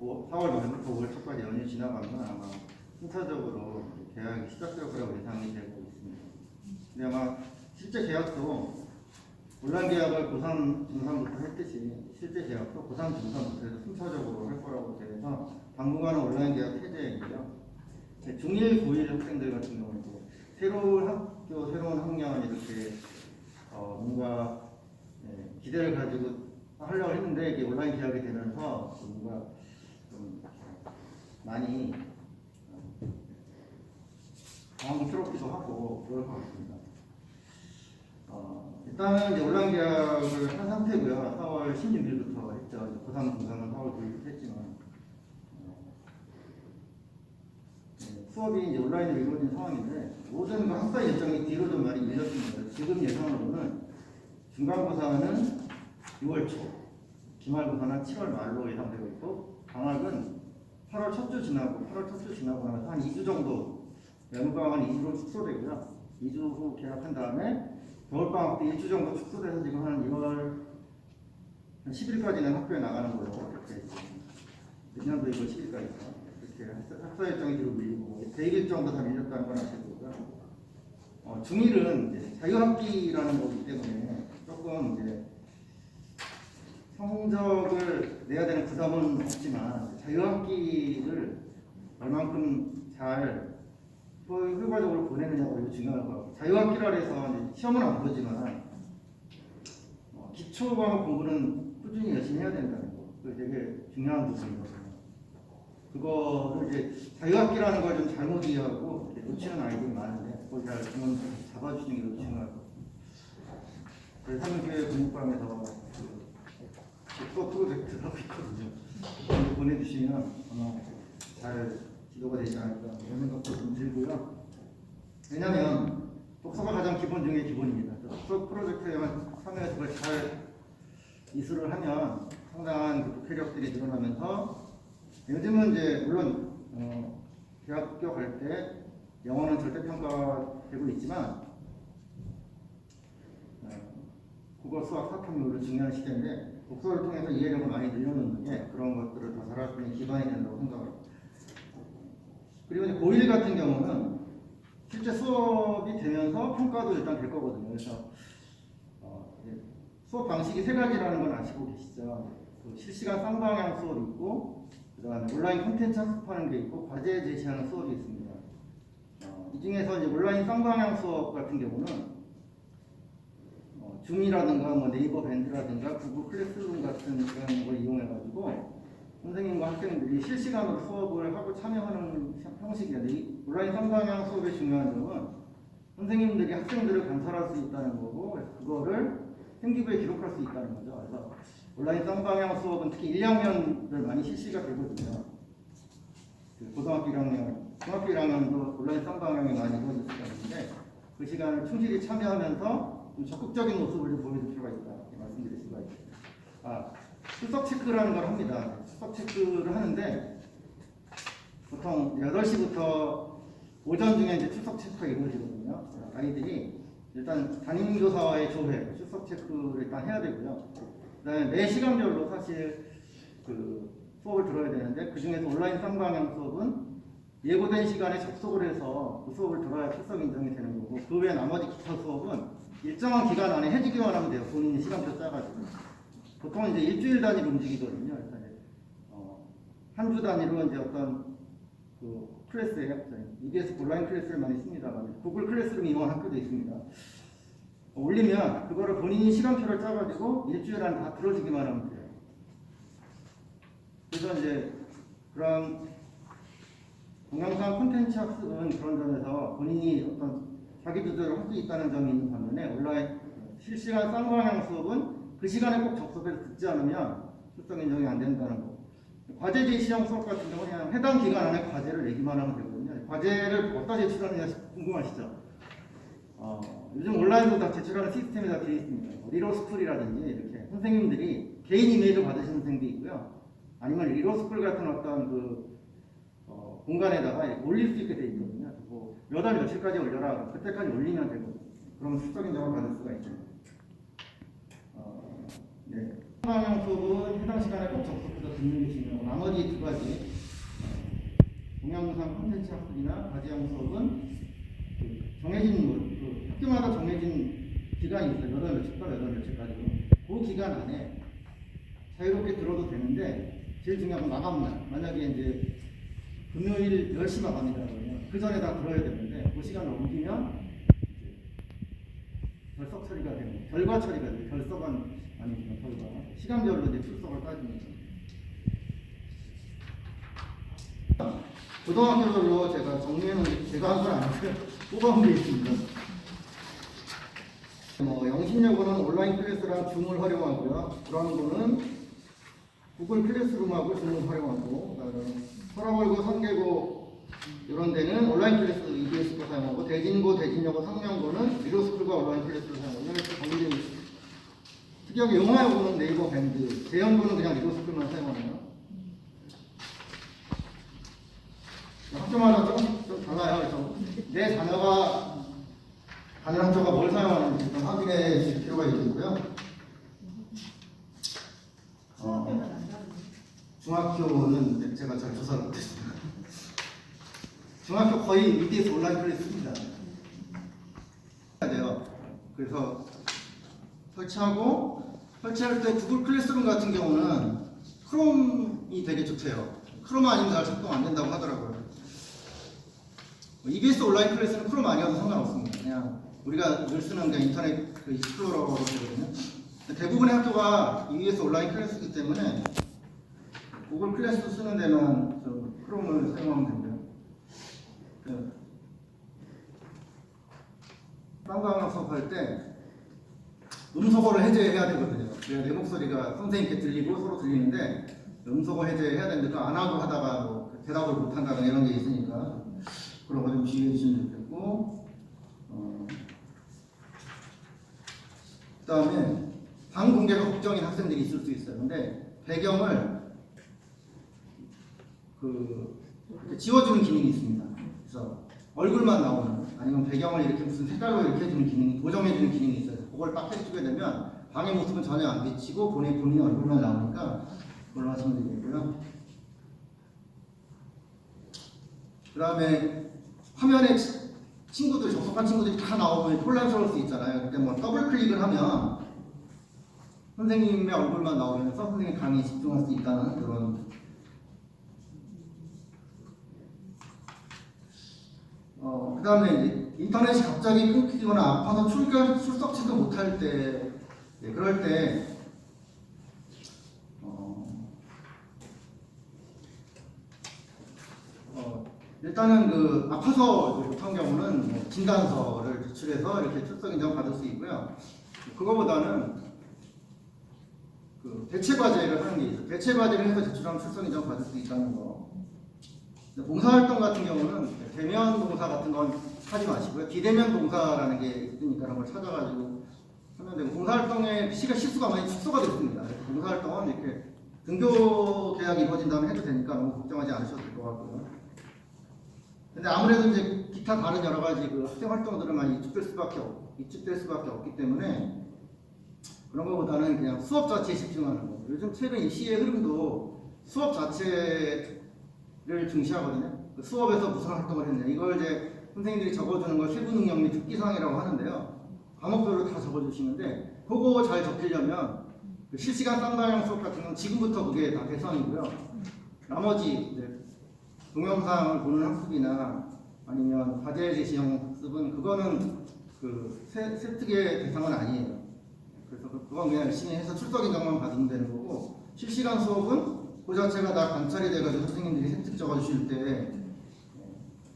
4월 말부터 5월 초까지 연휴 지나가면 아마 순차적으로 계약이 시작될 거라고 예상이 되고 있습니다. 근데 아마 실제 계약도 온라인 계약을 고3, 중3부터 했듯이 실제 계약도 고3, 중3부터 해서 순차적으로 할 거라고 돼서 당분간은 온라인 계약 해제이고요. 중1, 고1 학생들 같은 경우는 새로운 학교, 새로운 학년 이렇게 어, 뭔가 예, 기대를 가지고 하려고 했는데 이게 온라인 계약이 되면서 뭔가 좀 많이 어, 당황스럽기도 하고 그럴 것 같습니다. 어, 일단은 이제 온라인 계약을 한 상태고요. 4월 16일부터 했죠. 고3 중3은 4월 9일부터 했지만 어, 네, 수업이 이제 온라인으로 이루어진 상황인데 모든 그 학사 일정이 뒤로 좀 많이 밀렸습니다. 지금 예상으로는 중간고사는 6월 초, 기말고사는 7월 말로 예상되고 있고 방학은 8월 첫 주 지나고 8월 첫 주 지나고 나서 한 2주 정도 연방학은 2주로 축소되고요. 2주 후 계약한 다음에 겨울방학 때 1주 정도 축소돼서 지금 한 2월 한 10일까지는 학교에 나가는 걸로 이렇게 내년도 이거 10일까지 이렇게 학사 일정이 뒤로 밀리고 대일 일정도 다 밀렸다는 건 아시고요. 어, 중1은 이제 자유학기라는 거기 때문에 조금 이제 성적을 내야 되는 부담은 없지만 자유학기를 얼만큼 잘 효- 효과적으로 보내느냐가 중요할 것 같고 자유학기라 해서 시험은 안 보지만 어, 기초 과목 공부는 꾸준히 열심히 해야 된다는 거 그게 되게 중요한 부분이거든요. 그거를 이제 자유학기라는 걸 좀 잘못 이해하고 놓치는 아이들이 많은데 그걸 잘 부모님 잡아주시는 게더 중요할 것 같아요. 저희 삼교회 공부방에서 그 수업 프로젝트를 하고 있거든요. 그거 보내주시면 아마 잘 지도가 되지 않을까 이런 생각도 좀 들고요. 왜냐하면 독서가 가장 기본 중에 기본입니다. 수업 프로젝트에만 참여해서 그걸 잘 이수를 하면 상당한 그 독해력들이 늘어나면서 요즘은 이제 물론 어, 대학교 갈 때 영어는 절대 평가되고 있지만 어, 국어, 수학, 사탐으로 중요한 시대인데 독서를 통해서 이해력을 많이 늘려놓는 게 그런 것들을 더 잘할 수 있는 기반이 된다고 생각합니다. 그리고 이제 고1 같은 경우는 실제 수업이 되면서 평가도 일단 될 거거든요. 그래서 어, 수업 방식이 세 가지라는 건 아시고 계시죠? 그 실시간 쌍방향 수업이 있고 그다음에 온라인 콘텐츠 학습하는 게 있고 과제 제시하는 수업이 있습니다. 어, 이 중에서 이제 온라인 쌍방향 수업 같은 경우는 어, 줌이라든가 뭐 네이버 밴드라든가 구글 클래스룸 같은 그런 걸 이용해가지고 선생님과 학생들이 실시간으로 수업을 하고 참여하는 이 온라인 쌍방향 수업의 중요한 점은 선생님들이 학생들을 관찰할 수 있다는 거고 그거를 생기부에 기록할 수 있다는 거죠. 그래서 온라인 쌍방향 수업은 특히 1, 2학년들 많이 실시가 되거든요. 그 고등학교 1학년, 중학교 1학년도 온라인 쌍방향이 많이 수가 있는데 그 시간을 충실히 참여하면서 좀 적극적인 모습을 좀 보여줄 필요가 있다 이렇게 말씀드릴 수가 있습니다. 아, 출석 체크라는 걸 합니다. 출석 체크를 하는데 보통 8시부터 오전 중에 이제 출석 체크가 이루어지거든요. 아이들이 일단 담임교사와의 조회, 출석 체크를 일단 해야 되고요. 그다음에 매 시간별로 사실 그 수업을 들어야 되는데 그 중에서 온라인 쌍방향 수업은 예고된 시간에 접속을 해서 그 수업을 들어야 출석 인정이 되는 거고 그 외에 나머지 기타 수업은 일정한 기간 안에 해주기만 하면 돼요. 본인이 시간표 짜가지고. 보통 이제 일주일 단위로 움직이거든요. 이제 어, 한 주 단위로 이제 어떤 그 클래스에 EBS 온라인 클래스를 많이 씁니다만 구글 클래스룸 이용한 학교도 있습니다. 올리면 그거를 본인이 시간표를 짜가지고 일주일 안에 다 들어주기만 하면 돼요. 그래서 이제 그런 동영상 콘텐츠 학습은 그런 점에서 본인이 어떤 자기 주도를 할수 있다는 점이 있는 반면에 온라인 실시간 쌍방향 수업은 그 시간에 꼭 접속해서 듣지 않으면 출석 인정이 안 된다는 거. 과제 제시형 수업 같은 경우는 그냥 해당 기간 안에 과제를 내기만 하면 되거든요. 과제를 어디다 제출하느냐 궁금하시죠? 어, 요즘 온라인으로 다 제출하는 시스템이 다 되어 있습니다. 리로스쿨이라든지 이렇게 선생님들이 개인 이메일을 받으시는 선생님도 있고요. 아니면 리로스쿨 같은 어떤 그 어, 공간에다가 올릴 수 있게 되어 있거든요. 뭐몇월 며칠까지 올려라. 그때까지 올리면 되고 그러면 출석 인정을 받을 수가 있죠. 어, 네. 방향 수업은 해당 시간에 꼭 접속해서 듣는 게 중요하고 나머지 두 가지 어, 동영상 콘텐츠 학습이나 과제형 수업은 그 정해진 뭐, 그 학교마다 정해진 기간이 있어요. 몇월 며칠부터 몇월 며칠까지. 그 기간 안에 자유롭게 들어도 되는데 제일 중요한 건 마감날. 만약에 이제 금요일 10시 마감이다 그러면 그 전에 다 들어야 되는데 그 시간을 옮기면 이제 결석 처리가 되고 결과 처리가 되고 결석은 아니면 결과 시간별로 이제 출석을 따지는 거죠. 고등학교별로 제가 정리해놓은 게 제가 한 건 아니고요. 뽑아온 게 있습니다. 뭐 영신여고는 온라인 클래스랑 줌을 활용하고요. 불안고는 구글 클래스룸하고 줌을 활용하고 그다음에 서라벌고 성계고 이런 데는 온라인 클래스 EBS도 사용하고 대진고, 대진여고, 상명고는 미로스쿨과 온라인 클래스를 사용하고 이렇게 정리되어 있습니다. 특이하게 영화여고는 네이버 밴드, 재연고는 그냥 미로스쿨만 사용하네요. 학교마다 조금씩 좀 달라요. 그래서 내 자녀가 가는 학교가 뭘 사용하는지 좀 확인해 주실 필요가 있겠고요. 어, 중학교는 제가 잘 조사를 못했습니다. 중학교 거의 EBS 온라인 클래스입니다. 해야 돼요. 그래서 설치하고 설치할 때 구글 클래스룸 같은 경우는 크롬이 되게 좋대요. 크롬 아니면 잘 작동 안 된다고 하더라고요. EBS 온라인 클래스는 크롬 아니어도 상관없습니다. 그냥 우리가 늘 쓰는 그냥 인터넷 그 익스플로러로 되거든요. 대부분의 학교가 EBS 온라인 클래스이기 때문에 구글 클래스 쓰는 데만 저 크롬을 사용하면 됩니다. 그 쌍방향 수업할 때 음소거를 해제해야 되거든요. 그래야 내 목소리가 선생님께 들리고 서로 들리는데 음소거 해제해야 되는데 그안 하고 하다가 뭐 대답을 못 한다든가 이런 게 있으니까 그런 거 좀 주의해 주시면 좋겠고 어, 그 다음에 방 공개가 걱정인 학생들이 있을 수 있어요. 근데 배경을 그 지워주는 기능이 있습니다. 그래서 얼굴만 나오는 아니면 배경을 이렇게 무슨 색깔로 이렇게 해주는 기능이 고정해주는 기능이 있어요. 그걸 딱 해주게 되면 방의 모습은 전혀 안 비치고 본인 본인 얼굴만 나오니까 그걸로 하시면 되겠고요. 그 다음에 화면에 치- 친구들 접속한 친구들이 다 나오면 혼란스러울 수 있잖아요. 그때 뭐 더블 클릭을 하면 선생님의 얼굴만 나오면서 선생님 강의에 집중할 수 있다는 그런 어, 그 다음에 인터넷이 갑자기 끊기거나 아파서 출결, 출석지도 못할 때, 예, 그럴 때, 어, 어, 일단은 그 아파서 못한 경우는 뭐 진단서를 제출해서 이렇게 출석 인정 받을 수 있고요. 그거보다는 그 대체 과제를 하는 게 있어요. 대체 과제를 해서 제출하면 출석 인정 받을 수 있다는 거. 봉사활동 같은 경우는 대면 봉사 같은 건 하지 마시고요. 비대면 봉사라는 게 있으니까 그런 걸 찾아가지고 하면 되고 봉사활동의 시가 실수가 많이 축소가 됐습니다. 봉사활동은 이렇게 등교 계약이 이루어진 다음에 해도 되니까 너무 걱정하지 않으셔도 될 것 같고요. 근데 아무래도 이제 기타 다른 여러 가지 그 학생 활동들은 많이 위축될 수밖에 없, 수밖에 없기 때문에 그런 것보다는 그냥 수업 자체에 집중하는 거. 요즘 최근 이 시의 흐름도 수업 자체 를 중시하거든요. 그 수업에서 무슨 활동을 했냐. 이걸 이제 선생님들이 적어주는 걸 세부 능력 및 특기사항이라고 하는데요. 과목별로 다 적어주시는데 그거 잘 적히려면 그 실시간 쌍방향 수업 같은 건 지금부터 그게 다 대상이고요. 나머지 이제 동영상을 보는 학습이나 아니면 과제 제시형 학습은 그거는 그 세, 세특의 대상은 아니에요. 그래서 그- 그건 그냥 열심히 해서 출석 인정만 받으면 되는 거고 실시간 수업은 그 자체가 다 관찰이 돼가지고 선생님들이 세특 적어주실 때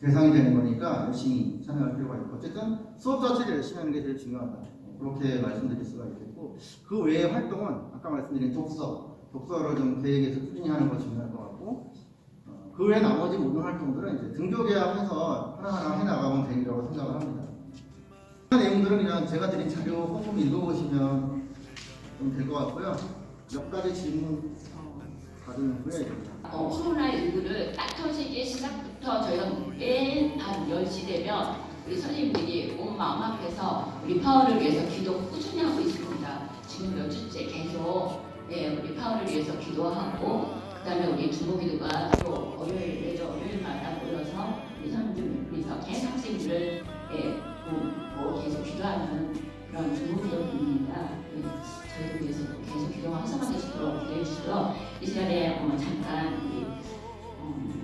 대상이 되는 거니까 열심히 참여할 필요가 있고 어쨌든 수업 자체를 열심히 하는 게 제일 중요하다 그렇게 말씀드릴 수가 있겠고 그 외의 활동은 아까 말씀드린 독서 독서를 좀 계획에서 꾸준히 하는 거 중요할 것 같고 어, 그 외 나머지 모든 활동들은 이제 등교 계약해서 하나하나 해나가면 되리라고 생각을 합니다. 그 내용들은 그냥 제가 드린 자료 꼼꼼히 읽어보시면 좀 될 것 같고요. 몇 가지 질문 받은 후에 어, 코로나19를 딱 터지기 시작부터 저희가 맨밤 10시 되면 우리 선생님들이 온 마음 앞에서 우리 파워를 위해서 기도 꾸준히 하고 있습니다. 지금 몇 주째 계속 예, 우리 파워를 위해서 기도하고 그 다음에 우리 중보기도가 또 월요일 매주 월요일마다 모여서 우리 선생님들께서 계속 학생들을 예, 뭐, 뭐 계속 기도하는 그런 중보기도입니다. 예, 저희를 위해서 계속 기도가 활성화될 수 있도록 기도해 주시고요. 이 시간에 어, 잠깐 우리 음,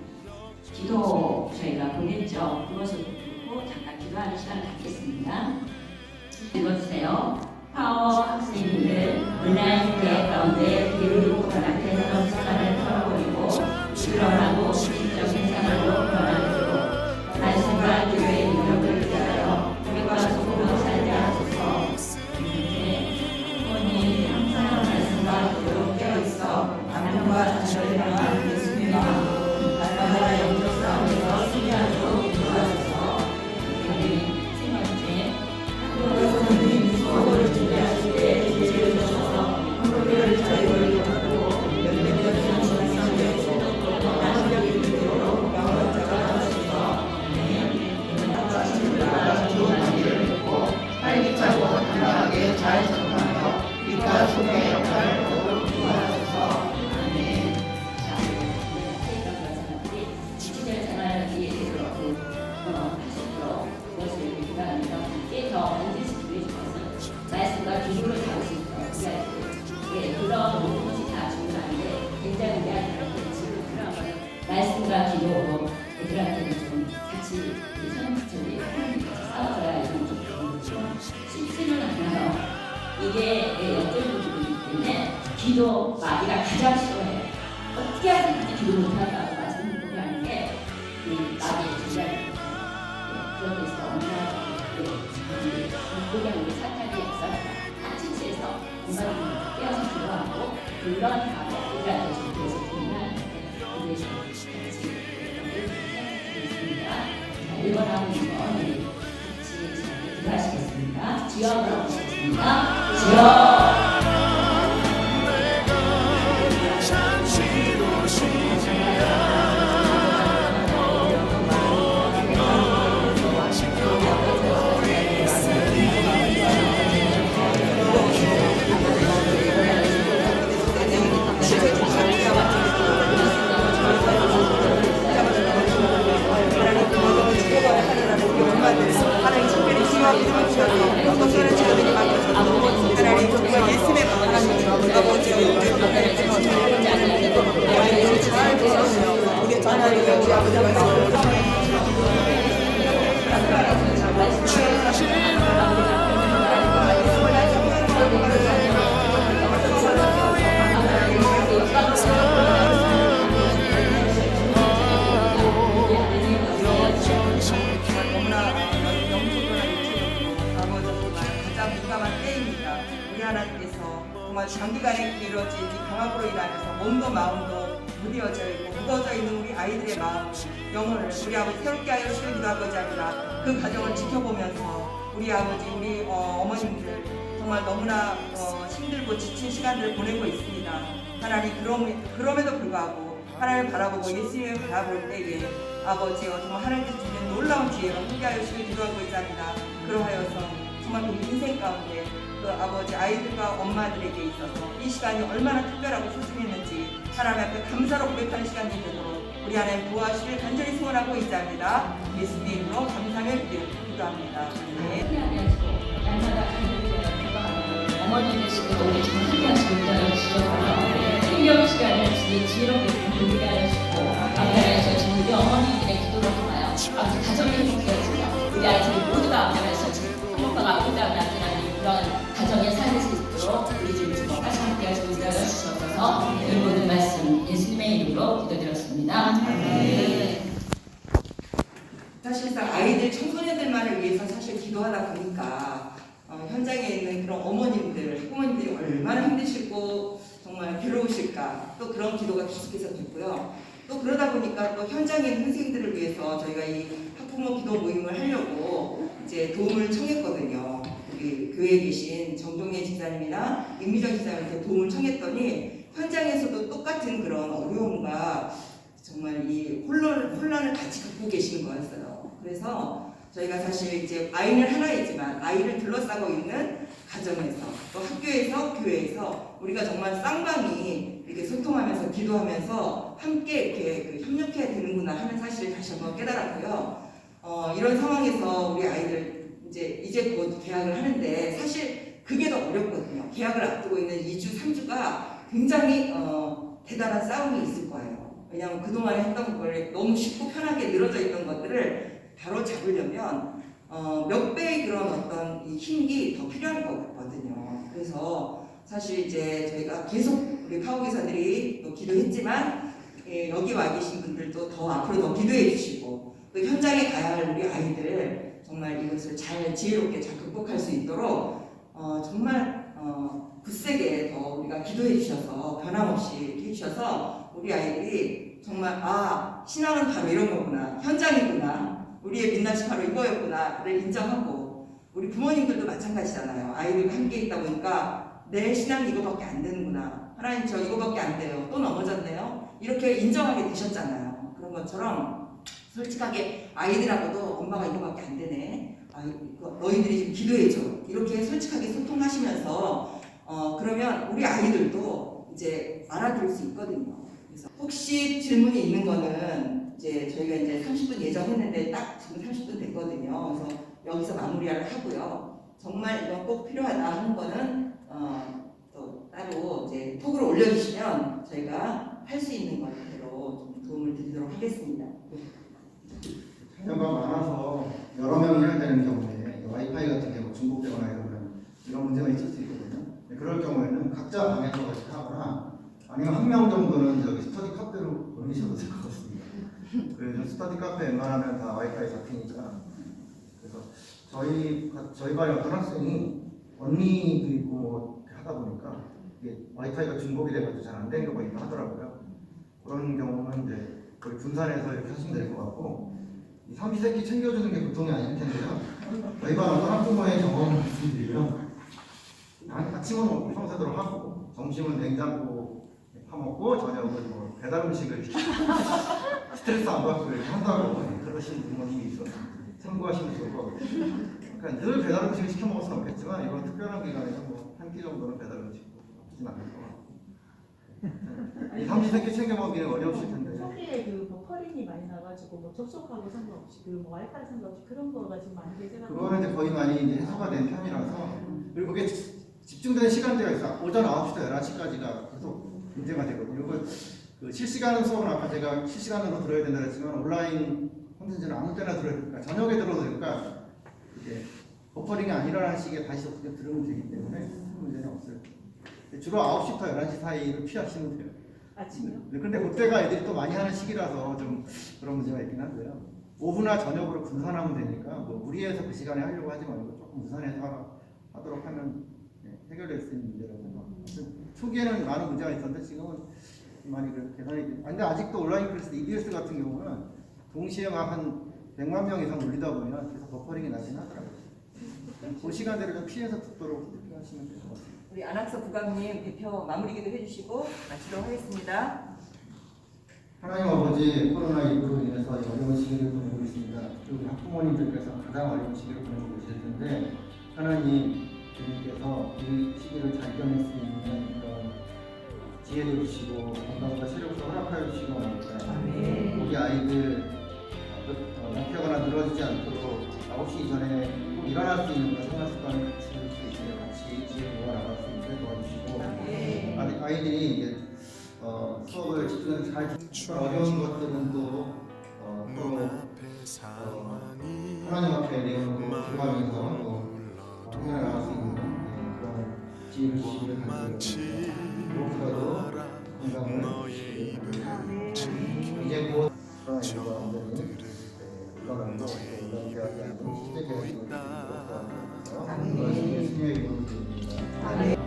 기도 저희가 보냈죠. 그것을 듣고 잠깐 기도하는 시간을 갖겠습니다. 읽어주세요. 파워 학생님들 온라인 대학 가운데 기울고 앞에서 시간을 털어버리고 일어나고 그냥 우리 다 치치해서 엄마를 깨어서 기도하고 그런 다음에 우리한테 좀 그래서 중요한 우리 같이 생각드리겠습니다. 자, 1번 하고 2번 우리 같이 기도하시겠습니다. 주여 부르시겠습니다. 주여 우리 하나님께서 정말 장기간에 길어진 이 강압으로 인하여서 몸도 마음도 무뎌져 있고 무거워져 있는 우리 아이들의 마음, 영혼을 우리 아버지 새롭게 하여 주시기도 아버지 합니다. 그 과정을 지켜보면서 우리 아버지, 우리 어, 머님들 정말 너무나 어, 힘들고 지친 시간들을 보내고 있습니다. 하나님 그럼, 그럼에도 불구하고 하나님을 바라보고 예수님을 바라볼 때에 아버지여 정말 하나님께서 주는 놀라운 기회로 함께하여 주시길 기도 하고 있습니다. 그러하여서 정말 그 인생 가운데 그 아버지 아이들과 엄마들에게 있어서 이 시간이 얼마나 특별하고 소중했는지 하나님 앞에 감사로 고백하는 시간이 되도록 우리 하나님 도와주시길 간절히 소원하고 있습니다. 예수님 이름으로 감사를 기도합니다. 네. 어머니 되시고 우리 함께하시고 있다는 주셔서 생명 시간을 지혜롭게 보게 하시고 앞에서 우리 어머니들의 기도를 통하여 아버지 가정이 행복해지며 우리 아이들이 모두가 앞에서 행복하고 아름다운 아들아 니 그런 가정에 살릴 수 있도록 우리 주님 다시 함께 하시고 있다는 주셔서 이 모든 말씀 예수님의 이름으로 기도드렸습니다. 아멘. 사실상 아이들 청소년들만을 위해서 사실 기도하다 보니까 어, 현장에 있는 그런 어머님들, 부모님들이 얼마나 힘드실고 정말 괴로우실까 또 그런 기도가 계속해서 됐고요. 또 그러다 보니까 또 현장에 있는 선생님들을 위해서 저희가 이 학부모 기도 모임을 하려고 이제 도움을 청했거든요. 우리 교회에 계신 정동예 지사님이나 임미정 지사님한테 도움을 청했더니 현장에서도 똑같은 그런 어려움과 정말 이 혼란, 혼란을 같이 갖고 계시는 거였어요. 그래서 저희가 사실 이제 아이는 하나이지만 아이를 둘러싸고 있는 가정에서 또 학교에서 교회에서 우리가 정말 쌍방이 이렇게 소통하면서 기도하면서 함께 이렇게 그 협력해야 되는구나 하는 사실을 다시 한번 깨달았고요. 어, 이런 상황에서 우리 아이들 이제 이제 곧 계약을 하는데 사실 그게 더 어렵거든요. 계약을 앞두고 있는 2주, 3주가 굉장히 어, 대단한 싸움이 있을 거예요. 왜냐하면 그동안에 했던 걸 너무 쉽고 편하게 늘어져 있던 것들을 바로 잡으려면 어, 몇 배의 그런 어떤 이 힘이 더 필요할 거거든요. 그래서 사실 이제 저희가 계속 우리 파워 기사들이 또 기도했지만 예, 여기 와 계신 분들도 더 앞으로 더 기도해 주시고 또 현장에 가야 할 우리 아이들 정말 이것을 잘 지혜롭게 잘 극복할 수 있도록 어, 정말 어, 굳세게 더 우리가 기도해 주셔서 변함없이 해주셔서 우리 아이들이 정말 아 신앙은 바로 이런 거구나. 현장이구나. 우리의 민낯이 바로 이거였구나를 인정하고 우리 부모님들도 마찬가지잖아요. 아이들과 함께 있다 보니까 내 신앙이 이거밖에 안 되는구나. 하나님 저 이거밖에 안 돼요. 또 넘어졌네요. 이렇게 인정하게 되셨잖아요. 그런 것처럼 솔직하게 아이들하고도 엄마가 이거밖에 안 되네 아, 너희들이 좀 기도해줘 이렇게 솔직하게 소통하시면서 어, 그러면 우리 아이들도 이제 알아들을 수 있거든요 그래서 혹시 질문이 있는 거는 이제 저희가 이제 30분 예정했는데 딱 지금 30분 됐거든요. 그래서 여기서 마무리를 하고요. 정말 이건 꼭 필요하다 하는 거는 어, 또 따로 이제 톡으로 올려주시면 저희가 할 수 있는 것대로 좀 도움을 드리도록 하겠습니다. 자녀가 많아서 여러 명이 해야 되는 경우에 와이파이 같은 경우 중복되거나 이러면 이런 문제가 있을 수 있거든요. 네, 그럴 경우에는 각자 방에서 같이 하거나 아니면 한 명 정도는 저기 스터디 카페로 보내셔도 될 것 같습니다. 그래서 스터디 카페 웬만하면 다 와이파이 잡히니까 그래서 저희 저희 반에 어떤 학생이 언니도 있고 뭐 하다 보니까 와이파이가 중복이 돼가지고 잘 안 되는 경우가 있다 하더라고요. 그런 경우는 이제 분산해서 이렇게 하시면 될 것 같고 이 삼시세끼 챙겨주는 게 보통이 아닐 텐데요. 어떤 학부모의 경험을 말씀드리면 아- 아침은 평소대로 하고 점심은 냉장고 파먹고 저녁은 뭐 배달 음식을 스트레스 안 받고 이렇게 한다고 그러신 부모님이 있어서 참고하시면 좋을 것 같아요. 그러니까 늘 배달 음식을 시켜 먹을 수는 없겠지만 이번 특별한 기간에는 뭐한 끼 정도는 배달 음식 먹진 않을 것 같고. 이 삼시세끼 챙겨 먹기는 어려우실 텐데 버퍼링이 많이 나가지고 뭐 접속하고 상관없이 그뭐 와이파이 상관없이 그런 거가 지금 많이 되잖아요. 그거는 이제 거의 많이 이제 해소가 된 편이라서 그리고 그게 지- 집중되는 시간대가 있어 오전 9시부터 11시까지가 계속 문제가 되거든요. 그, 그 실시간 수업은 아까 제가 실시간으로 들어야 된다 했지만 온라인 콘텐츠는 아무 때나 들어야 되니까 저녁에 들어도 되니까 이게 버퍼링이 안 일어나는 시기에 다시 어떻게 들으면 되기 때문에 큰 문제는 없어요. 주로 9시부터 11시 사이를 피하시면 돼요. 아침이요? 네, 근데 그때가 애들이 또 많이 하는 시기라서 좀 그런 문제가 있긴 한데요. 오후나 저녁으로 분산하면 되니까 뭐 무리해서 그 시간에 하려고 하지 말고 조금 분산해서 하라, 하도록 하면 네, 해결될 수 있는 문제라고 생각합니다. 초기에는 많은 문제가 있었는데 지금은 많이 그 개선이 돼. 아, 근데 아직도 온라인 클래스 EBS 같은 경우는 동시에 막 한 100만 명 이상 올리다 보면 계속 하더라고요. 그 시간대를 좀 피해서 듣도록 그렇게 하시면 될 것 같아요. 우리 안학서 부감님 대표 마무리 기도 해주시고 마치도록 하겠습니다. 하나님 아버지 코로나19로 인해서 어려운 시기를 보내고 있습니다. 그리고 학부모님들께서 가장 어려운 시기를 보내고 계실 텐데 하나님 주님께서 이 시기를 잘 견딜 수 있는 그런 지혜도 주시고 건강과 체력도 허락하여 주시고. 우리 아이들 어, 넘겨거나 늘어지지 않도록 9시 이전에 꼭 일어날 수 있는 그런 생활 습관을 같이 들을 수 있게 같이 지혜 모아 나갈 수 있게 도와주시고 아이- 아이들이 이제 어, 수업을 집중해서 잘 듣- 어려운 것들은 또 어, 서로 어, 하나님 앞에 내어놓고 기도하면서 또 확인해 나갈 수 있는 네, 그런 지혜를 주시기를 간절히 무엇보다도 건강을 이제 곧 코로나19가 완전히 네, 보고 있다. 예수님의 아멘.